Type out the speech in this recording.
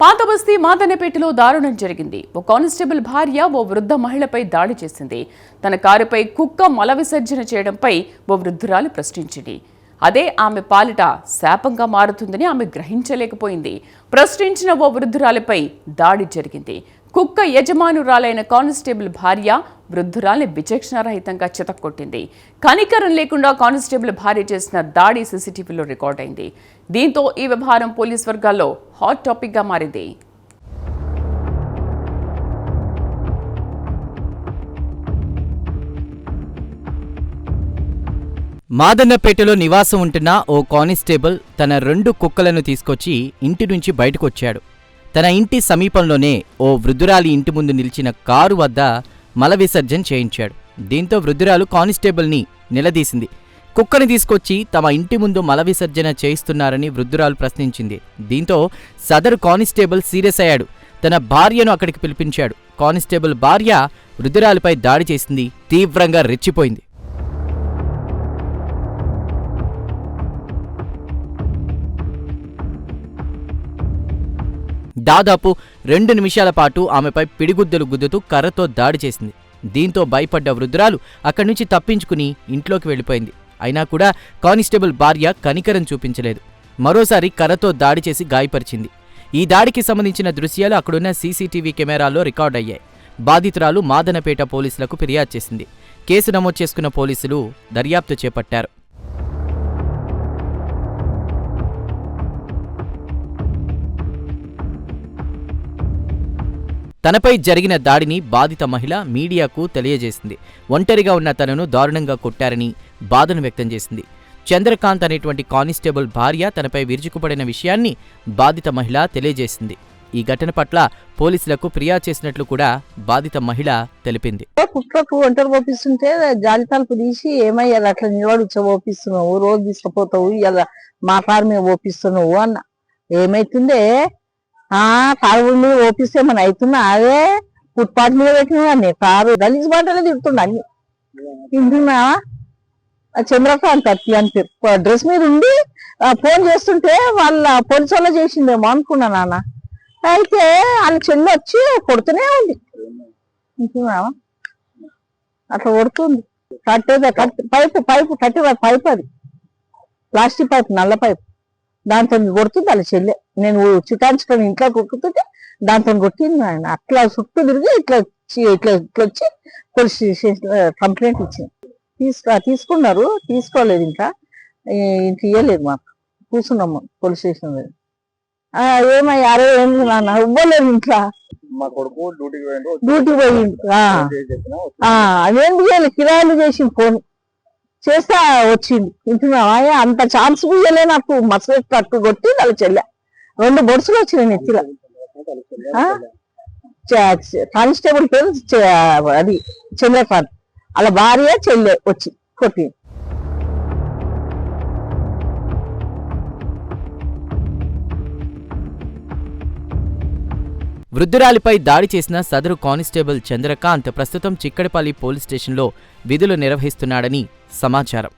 పాతబస్తీ మాదనపేటలో దారుణం జరిగింది. ఓ కానిస్టేబుల్ భార్య ఓ వృద్ధ మహిళపై దాడి చేసింది. తన కారుపై కుక్క మల విసర్జన చేయడంపై ఓ వృద్ధురాలు ప్రశ్నించింది. అదే ఆమె పాలిట శాపంగా మారుతుందని ఆమె గ్రహించలేకపోయింది. ప్రశ్నించిన ఓ వృద్ధురాలిపై దాడి జరిగింది. కుక్క యజమానురాలైన కానిస్టేబుల్ భార్య వృద్ధురాల్ని విచక్షణారహితంగా చితక్కొట్టింది. కనికరం లేకుండా కానిస్టేబుల్ భార్య చేసిన దాడి సీసీటీవీలో రికార్డ్ అయింది దీంతో ఈ వ్యవహారం పోలీస్ వర్గాల్లో హాట్ టాపిక్గా మారింది. మాదన్నపేటలో నివాసం ఉంటున్న ఓ కానిస్టేబుల్ తన రెండు కుక్కలను తీసుకొచ్చి ఇంటి నుంచి బయటకొచ్చాడు. తన ఇంటి సమీపంలోనే ఓ వృద్ధురాలి ఇంటి ముందు నిలిచిన కారు వద్ద మల విసర్జన చేయించాడు. దీంతో వృద్ధురాలు కానిస్టేబుల్ని నిలదీసింది. కుక్కని తీసుకొచ్చి తమ ఇంటి ముందు మల విసర్జన చేయిస్తున్నారని వృద్ధురాలు ప్రశ్నించింది. దీంతో సదరు కానిస్టేబుల్ సీరియస్ అయ్యాడు. తన భార్యను అక్కడికి పిలిపించాడు. కానిస్టేబుల్ భార్య వృద్ధురాలిపై దాడి చేసింది. తీవ్రంగా రెచ్చిపోయింది. దాదాపు రెండు నిమిషాల పాటు ఆమెపై పిడిగుద్దులు గుద్దుతూ కర్రతో దాడి చేసింది. దీంతో భయపడ్డ వృద్ధురాలు అక్కడి నుంచి తప్పించుకుని ఇంట్లోకి వెళ్ళిపోయింది. అయినా కూడా కానిస్టేబుల్ భార్య కనికరం చూపించలేదు. మరోసారి కర్రతో దాడి చేసి గాయపరిచింది. ఈ దాడికి సంబంధించిన దృశ్యాలు అక్కడున్న సీసీటీవీ కెమెరాల్లో రికార్డ్ అయ్యాయి. బాధితురాలు మాదనపేట పోలీసులకు ఫిర్యాదు చేసింది. కేసు నమోదు చేసుకున్న పోలీసులు దర్యాప్తు చేపట్టారు. తనపై జరిగిన దాడిని బాధిత మహిళ మీడియాకు తెలియజేసింది. ఒంటరిగా ఉన్న తనను దారుణంగా కొట్టారని బాధను వ్యక్తం చేసింది. చంద్రకాంత్ అనేటువంటి కానిస్టేబుల్ భార్య తనపై విరుచుకుపడిన విషయాన్ని బాధిత మహిళ తెలియజేసింది. ఈ ఘటన పట్ల పోలీసులకు ఫిర్యాదు చేసినట్లు కూడా బాధిత మహిళ తెలిపింది. కుక్కకు ఒంటరి పోపిస్తుంటే జాలి తలుపు తీసి ఏమయ్యారు? అట్లా నిలబడి ఉచ్చ పోపిస్తున్నావు రోజు తీసుకుపోతావు ఇలా మా కారు మీద పోపిస్తున్నావు అన్న. ఏమైతుందే? ఆ కారు మీద మన అవుతున్నా అదే ఫుట్పాత్ మీద పెట్టిన కారు గలీజ్ బాటలే తిడుతుండ అన్ని. తింటున్నావా? చంద్రకాంత్ అట్లా అని డ్రెస్ మీద ఉండి ఫోన్ చేస్తుంటే వాళ్ళ పోలీసు వాళ్ళ చేసిందేమో అనుకున్నా నాన్న. అయితే వాళ్ళ చెల్లి వచ్చి కొడుతూనే ఉంది. వింటున్నావా అట్లా కొడుతుంది. కట్టేదే కట్ పైపు పైపు కట్టే పైప్ అది. ప్లాస్టిక్ పైప్ నల్ల పైప్. దాంతో కొడుతుంది వాళ్ళ చెల్లె. నేను చిటాంచుకొని ఇంట్లో కొట్టుతుంటే దాంతో కొట్టింది ఆయన. అట్లా చుట్టూ తిరిగి ఇట్లా ఇట్లా ఇట్లా వచ్చి పోలీస్ స్టేషన్ కంప్లైంట్ ఇచ్చింది. తీసుకు తీసుకున్నారు. తీసుకోలేదు ఇంకా. ఇంక ఇయ్యలేదు మాకు. కూర్చున్నాము పోలీస్ స్టేషన్ ఆ, ఏమయ్యా అరే ఏంది నాన్న? ఇవ్వలేదు ఇంట్లో మా కొడుకు డ్యూటీకి పోయిండు. డ్యూటీ పోయింది ఆ. చేసి చెప్పినా ఆ, అదేం చేయాలి? కిరాయిలు చేసి ఫోన్. చేస్తా వచ్చింది. వింటున్నావా? అంత ఛాన్స్ ఇయ్యలే నాకు. మసలు కట్టు కొట్టి వాళ్ళ చెల్లె. రెండు బొడుసులు వచ్చినాయి నెత్తిలో. కానిస్టేబుల్ పేరు అది చంద్రకాంత్ వాళ్ళ భార్య చెల్లె వచ్చి కొట్టింది. వృద్ధురాలిపై దాడి చేసిన సదరు కానిస్టేబుల్ చంద్రకాంత్ ప్రస్తుతం చిక్కడపల్లి పోలీస్ స్టేషన్లో విధులు నిర్వహిస్తున్నాడని సమాచారం.